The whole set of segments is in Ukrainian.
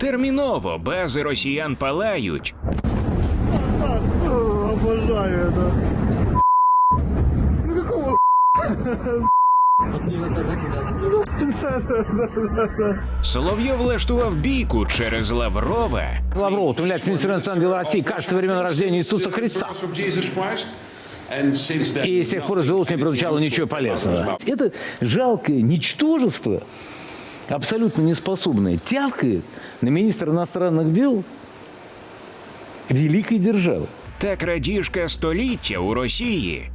Терміново бази росіян палають. Обожаю это. Ну какого Соловйов влаштував бійку через Лаврова. Лавров, утомляет министр иностранных дел России, кажется, со времен рождения Иисуса Христа. of Jesus Christ. And since then, И с тех пор из уст не прозвучало ничего полезного. Это жалкое ничтожество, абсолютно неспособная, тявкает на министра иностранных дел великой державы. Так радіжка століття у Росії.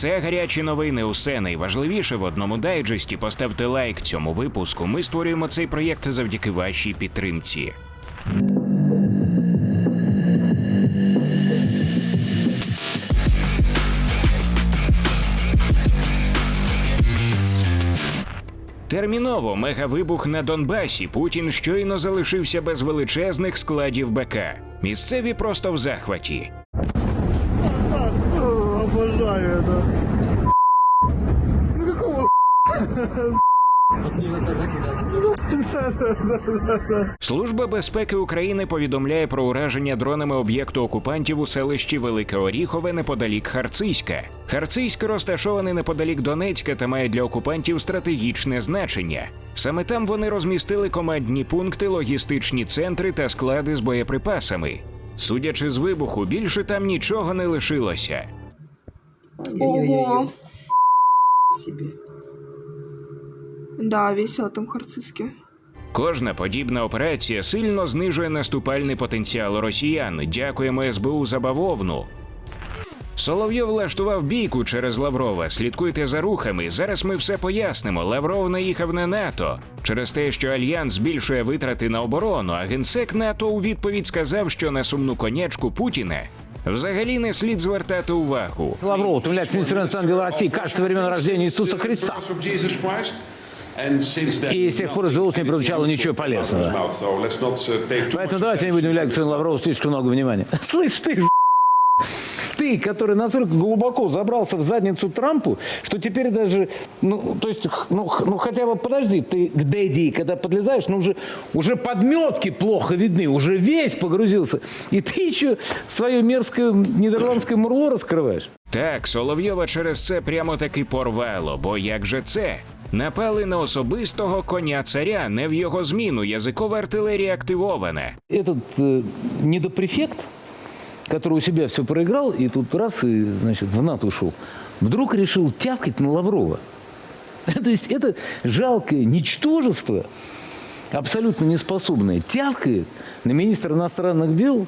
Це гарячі новини. Усе найважливіше в одному дайджесті. Поставте лайк цьому випуску. Ми створюємо цей проєкт завдяки вашій підтримці. Терміново мегавибух на Донбасі. Путін щойно залишився без величезних складів БК. Місцеві просто в захваті. Обожаю это. Ну какого Служба безпеки України повідомляє про ураження дронами об'єкту окупантів у селищі Велике Оріхове неподалік Харциська. Харциськ розташований неподалік Донецька та має для окупантів стратегічне значення. Саме там вони розмістили командні пункти, логістичні центри та склади з боєприпасами. Судячи з вибуху, більше там нічого не лишилося. Ого. Да, весело там харцизки. Кожна подібна операція сильно знижує наступальний потенціал росіян. Дякуємо СБУ за бавовну. Соловйов влаштував бійку через Лаврова. Слідкуйте за рухами. Зараз ми все пояснимо. Лавров наїхав на НАТО через те, що альянс збільшує витрати на оборону. А генсек НАТО у відповідь сказав, що на сумну конячку Путіна взагалі не слід звертати увагу. Лавров, министр иностранных дел России, времен рождения Иисуса Христа. И с тех пор из уст не прозвучало ничего полезного. Uh, Поэтому давайте не будем уделять господину Лаврову слишком много внимания. Слышь ты, ты, который настолько глубоко забрался в задницу Трампу, что теперь даже, ну, то есть, ну, ну хотя бы подожди, ты к Дэдди, когда подлезаешь, ну уже, уже подметки плохо видны, уже весь погрузился, и ты еще свое мерзкое нидерландское мурло раскрываешь. Так, Соловйова через це прямо таки порвало, бо як же це? Напали на особистого коня царя, не в його зміну. Язикова артилерія активована. Этот э, недопрефект, который у себя все проиграл, и тут раз, и, значит, в НАТО ушел, вдруг решил тявкать на Лаврова. То есть это жалкое ничтожество, абсолютно неспособное, тявкает на министра иностранных дел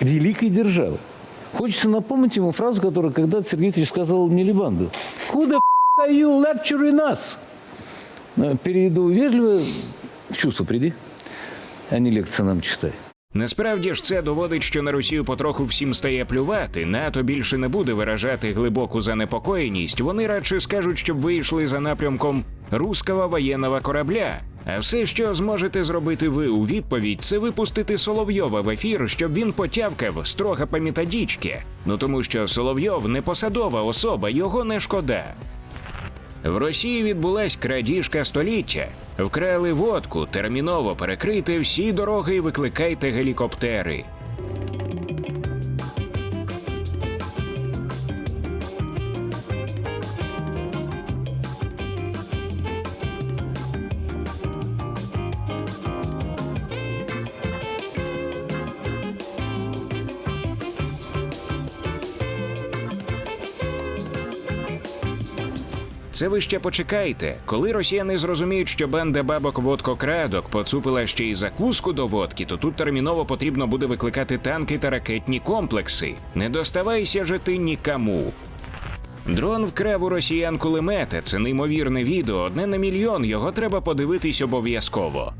великой державы. Хочется напомнить ему фразу, которую когда-то Сергей Викторович сказал Милибанду. «Who the f- are you lecturing us?» Э, Переведу вежливо, чувство приди, а не лекции нам читай. Насправді ж це доводить, що на Росію потроху всім стає плювати. НАТО більше не буде виражати глибоку занепокоєність. Вони радше скажуть, щоб ви йшли за напрямком руского воєнного корабля. А все, що зможете зробити ви у відповідь, це випустити Соловйова в ефір, щоб він потявкав строго по методічки. Ну тому що Соловйов не посадова особа, його не шкода. В Росії відбулась крадіжка століття. Вкрали водку, терміново перекрити всі дороги і викликайте гелікоптери. Це ви ще почекайте. Коли росіяни зрозуміють, що банда бабок водкокрадок поцупила ще й закуску до водки, то тут терміново потрібно буде викликати танки та ракетні комплекси. Не доставайся же ти нікому. Дрон вкрав у росіян кулемета. Це неймовірне відео. Одне на мільйон. Його треба подивитись обов'язково.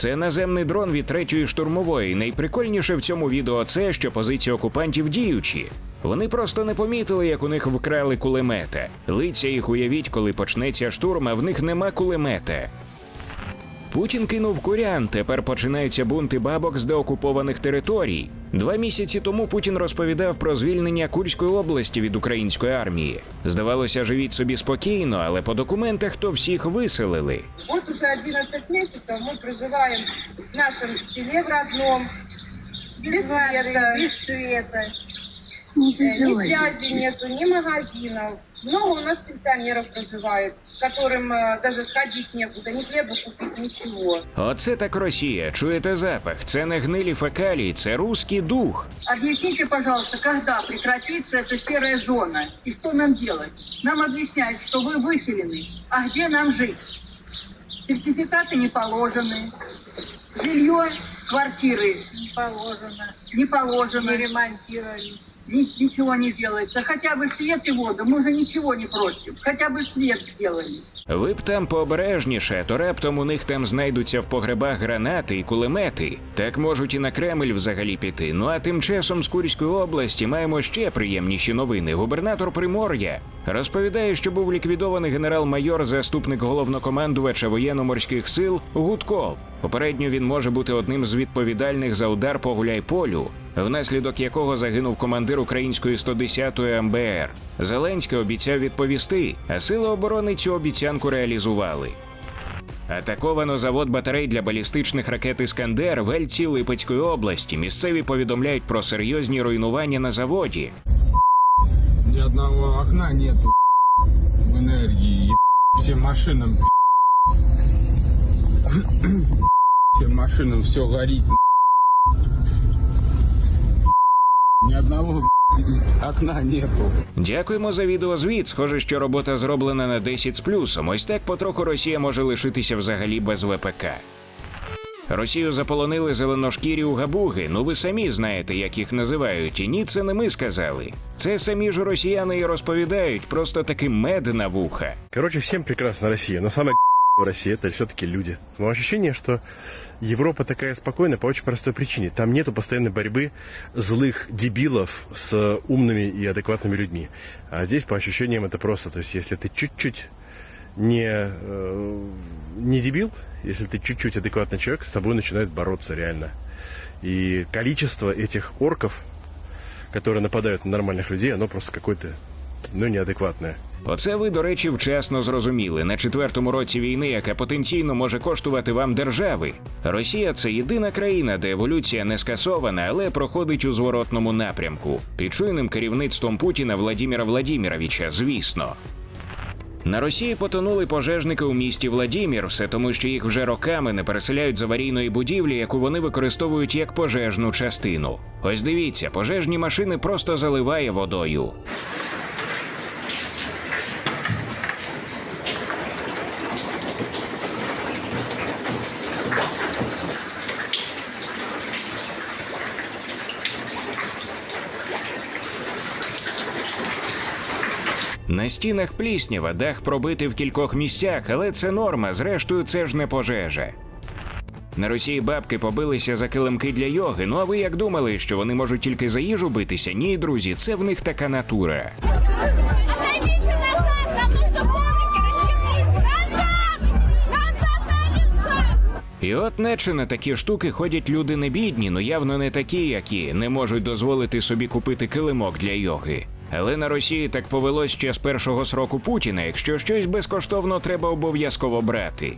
Це наземний дрон від третьої штурмової. Найприкольніше в цьому відео це, що позиції окупантів діючі. Вони просто не помітили, як у них вкрали кулемета. Лиця їх уявіть, коли почнеться штурм, а в них нема кулемета. Путін кинув курян. Тепер починаються бунти бабок з деокупованих територій. Два місяці тому Путін розповідав про звільнення Курської області від української армії. Здавалося, живіть собі спокійно, але по документах то всіх виселили. Вот уже 11 месяцев мы проживаем в нашем селе в родном, без света, без света, ни связи нету, ни магазинов. Много у нас пенсионеров проживает, которым э, даже сходить некуда, ни хлеба купить, ничего. Оце так Росія. Чуєте запах? Це не гнилі фекалії, це руський дух. Объясните, пожалуйста, когда прекратится эта серая зона и что нам делать? Нам объясняют, что вы выселены, а где нам жить? Сертификаты не положены, жилье, квартиры не положено, не положено, не ремонтировали. Ничего не делается. Хотя бы свет и воду. Мы уже ничего не просим. Хотя бы свет сделали. Ви б там пообережніше, то раптом у них там знайдуться в погребах гранати і кулемети. Так можуть і на Кремль взагалі піти. Ну а тим часом з Курської області маємо ще приємніші новини. Губернатор Примор'я розповідає, що був ліквідований генерал-майор, заступник головнокомандувача воєнно-морських сил Гудков. Попередньо він може бути одним з відповідальних за удар по Гуляйполю, внаслідок якого загинув командир української 110-ї МБР. Зеленський обіцяв відповісти, а сили оборони цю обіцянку реалізували. Атаковано завод батарей для балістичних ракет Іскандер в Ельці Липецької області. Місцеві повідомляють про серйозні руйнування на заводі. Ни одного окна нету в энергии. Всем машинам всем машинам все горит. Одного окна нету. Дякуємо за відеозвіт. Схоже, що робота зроблена на 10 з плюсом. Ось так потроху Росія може лишитися взагалі без ВПК. Росію заполонили зеленошкірі угабуги. Ну ви самі знаєте, як їх називають. І ні, це не ми сказали. Це самі ж росіяни і розповідають, просто таки мед на вуха. Короче, всем прекрасна Россия, но самое в России это все-таки люди. Но ощущение, что Европа такая спокойная по очень простой причине. Там нету постоянной борьбы злых дебилов с умными и адекватными людьми. А здесь по ощущениям это просто. То есть если ты чуть-чуть не, э, не дебил, если ты чуть-чуть адекватный человек, с тобой начинают бороться реально. И количество этих орков, которые нападают на нормальных людей, оно просто какое-то, ну, неадекватное. Оце ви, до речі, вчасно зрозуміли на четвертому році війни, яка потенційно може коштувати вам держави. Росія це єдина країна, де еволюція не скасована, але проходить у зворотному напрямку. Під чуйним керівництвом Путіна Владіміра Владіміровича, звісно. На Росії потонули пожежники у місті Владімір, все тому, що їх вже роками не переселяють з аварійної будівлі, яку вони використовують як пожежну частину. Ось дивіться, пожежні машини просто заливає водою. На стінах пліснява, дах пробитий в кількох місцях, але це норма. Зрештою, це ж не пожежа. На Росії бабки побилися за килимки для йоги. Ну а ви як думали, що вони можуть тільки за їжу битися? Ні, друзі, це в них така натура. І от наче на такі штуки ходять люди не бідні, ну явно не такі, які не можуть дозволити собі купити килимок для йоги. Але на Росії так повелось ще з першого сроку Путіна. Якщо щось безкоштовно треба обов'язково брати.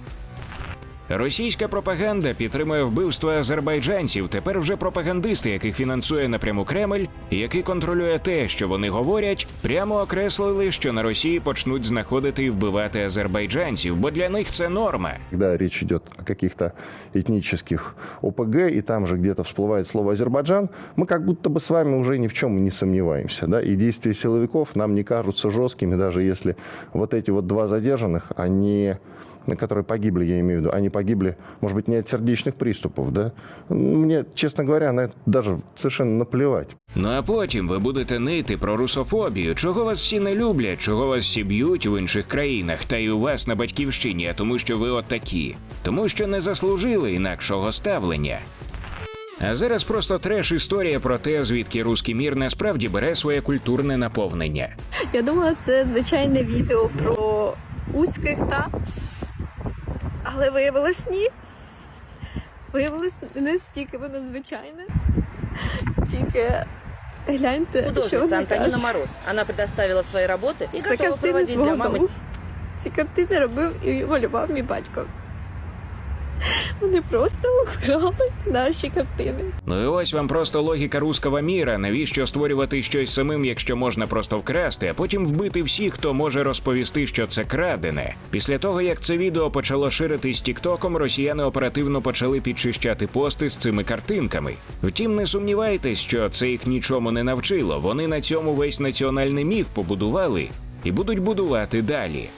Російська пропаганда підтримує вбивство азербайджанців. Тепер вже пропагандисти, яких фінансує напряму Кремль, і який контролює те, що вони говорять, прямо окреслили, що на Росії почнуть знаходити і вбивати азербайджанців, бо для них це норма. Когда речь идет о каких-то этнических ОПГ, и там же где-то всплывает слово Азербайджан, мы как будто бы с вами уже ни в чем не сомневаемся. Да? И действия силовиков нам не кажутся жесткими, даже если вот эти вот два задержанных, они которые погибли, я имею в виду, они погибли, может быть, не от сердечных приступов, да? Мне, честно говоря, на это даже совершенно наплевать. Ну а потім ви будете нити про русофобію, чого вас всі не люблять, чого вас всі б'ють в інших країнах, та й у вас на батьківщині, а тому що ви от такі, тому що не заслужили інакшого ставлення. А зараз просто треш історія про те, звідки руський мір насправді бере своє культурне наповнення. Я думала, це звичайне відео про узьких, та але виявилось ні. Виявилось не стільки воно звичайне. Тільки гляньте, що Художница вона Антоніна. Мороз. Вона предоставила свої роботи і Це готова проводити для мамы. Ці картини робив і малював мій батько. Вони просто вкрали наші картини. Ну і ось вам просто логіка руского міра. Навіщо створювати щось самим, якщо можна просто вкрасти, а потім вбити всіх, хто може розповісти, що це крадене. Після того, як це відео почало ширитись тіктоком, росіяни оперативно почали підчищати пости з цими картинками. Втім, не сумнівайтесь, що це їх нічому не навчило. Вони на цьому весь національний міф побудували і будуть будувати далі.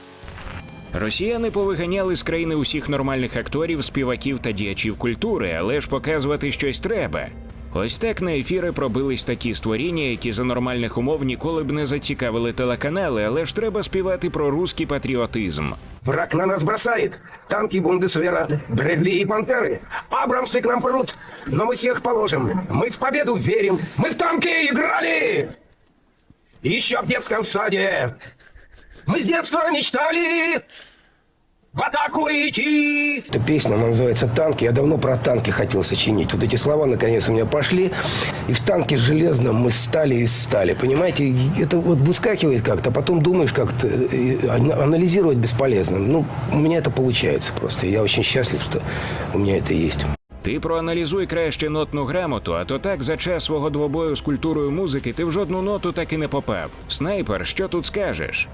Росіяни повиганяли з країни усіх нормальних акторів, співаків та діячів культури, але ж показувати щось треба. Ось так на ефіри пробились такі створіння, які за нормальних умов ніколи б не зацікавили телеканали, але ж треба співати про руський патріотизм. Враг на нас бросает. Танки, Бундесвера, Брэдли и Пантеры. Абрамсы к нам прут, но мы всех положим. Мы в победу верим. Мы в танки играли. Еще в детском саде. Мы с детства мечтали в атаку идти. Эта песня, она называется «Танки». Я давно про танки хотел сочинить. Вот эти слова наконец у меня пошли. И в танке железном мы стали из стали. Понимаете, это вот выскакивает как-то, а потом думаешь как-то, и ана- анализировать бесполезно. Ну, у меня это получается просто. Я очень счастлив, что у меня это есть. Ти проаналізуй краще нотну грамоту, а то так за час свого двобою з культурою музики ти в жодну ноту так і не попав. Снайпер, що тут скажеш?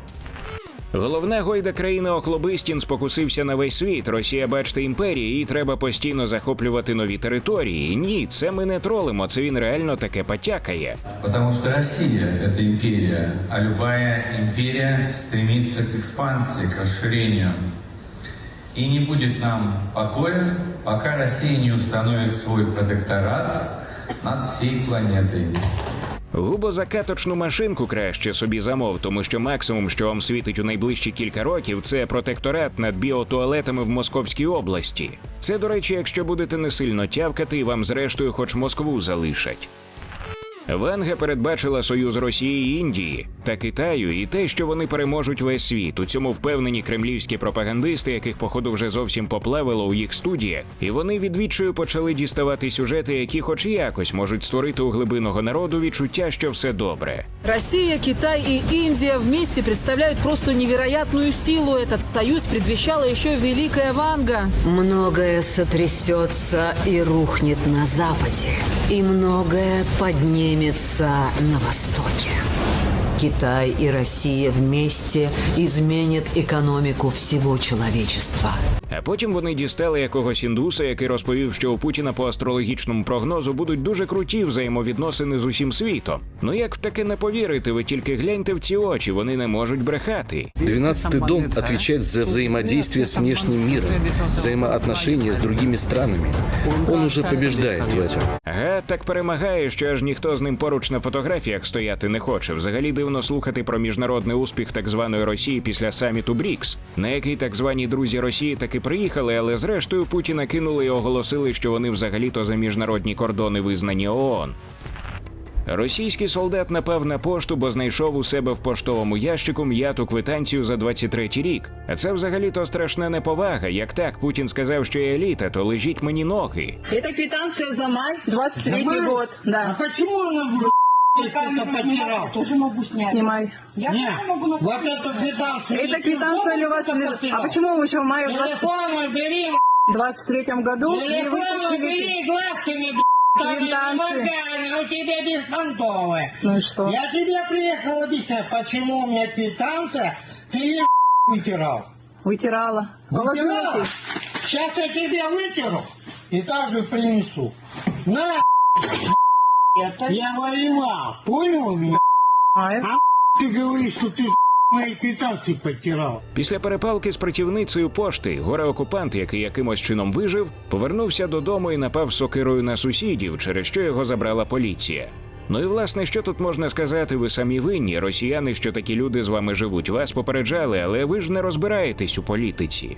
Головна гойда країни Охлобистін спокусився на весь світ. Росія, бачте, імперія, і треба постійно захоплювати нові території. Ні, це ми не тролимо, це він реально таке потякає. Потому что Россия – это империя, а любая империя стремится к экспансии, к расширению. И не будет нам покоя, пока Россия не установит свой протекторат над всей планетой. Губозакаточну машинку краще собі замов, тому що максимум, що вам світить у найближчі кілька років, це протекторат над біотуалетами в Московській області. Це, до речі, якщо будете не сильно тявкати, і вам зрештою хоч Москву залишать. Ванга передбачила союз Росії і Індії та Китаю і те, що вони переможуть весь світ. У цьому впевнені кремлівські пропагандисти, яких походу вже зовсім поплавило у їх студіях, і вони відвідчою почали діставати сюжети, які, хоч якось, можуть створити у глибинного народу відчуття, що все добре. Россия, Китай и Индия вместе представляют просто невероятную силу. Этот союз предвещала еще Великая Ванга. Многое сотрясется и рухнет на Западе, и многое поднимется на Востоке. Китай и Россия вместе изменят экономику всего человечества. А потім вони дістали якогось індуса, який розповів, що у Путіна по астрологічному прогнозу будуть дуже круті взаємовідносини з усім світом. Ну як в таке не повірити? Ви тільки гляньте в ці очі, вони не можуть брехати. Двенадцатый дом отвечает за взаимодействие с внешним миром, взаимоотношения с другими странами. Он уже побеждает в этом. Ага, так перемагає, що аж ніхто з ним поруч на фотографіях стояти не хоче. Взагалі дивно слухати про міжнародний успіх так званої Росії після саміту БРІКС, на який так звані друзі Росії таки приїхали, але зрештою Путіна кинули і оголосили, що вони взагалі-то за міжнародні кордони визнані ООН. Російський солдат напав на пошту, бо знайшов у себе в поштовому ящику м'яту квитанцію за 23-й рік. А це взагалі-то страшна неповага. Як так Путін сказав, що я еліта, то лежіть мені ноги. Это квитанция за май 23 год. Да. А почему она потерял? Тоже могу снять. Снимай. Я Нет, могу на- вот эту квитанцию. Это квитанция ли у вас? А почему вы еще в мае Телефон бери, 23 году не вытащили? бери, глазками, Квитанции. у тебя беспонтовые. Ну и что? Я тебе приехал объяснять, почему у меня квитанция, ты ее вытирал. Вытирала. Вытирала? Сейчас я тебе вытеру и также принесу. На, Это... я воевал, понял меня? А, это- А ты говоришь, что ты мои квитанции подтирал. Після перепалки з працівницею пошти горе-окупант, який якимось чином вижив, повернувся додому і напав сокирою на сусідів, через що його забрала поліція. Ну і власне, що тут можна сказати, ви самі винні, росіяни, що такі люди з вами живуть. Вас попереджали, але ви ж не розбираєтесь у політиці.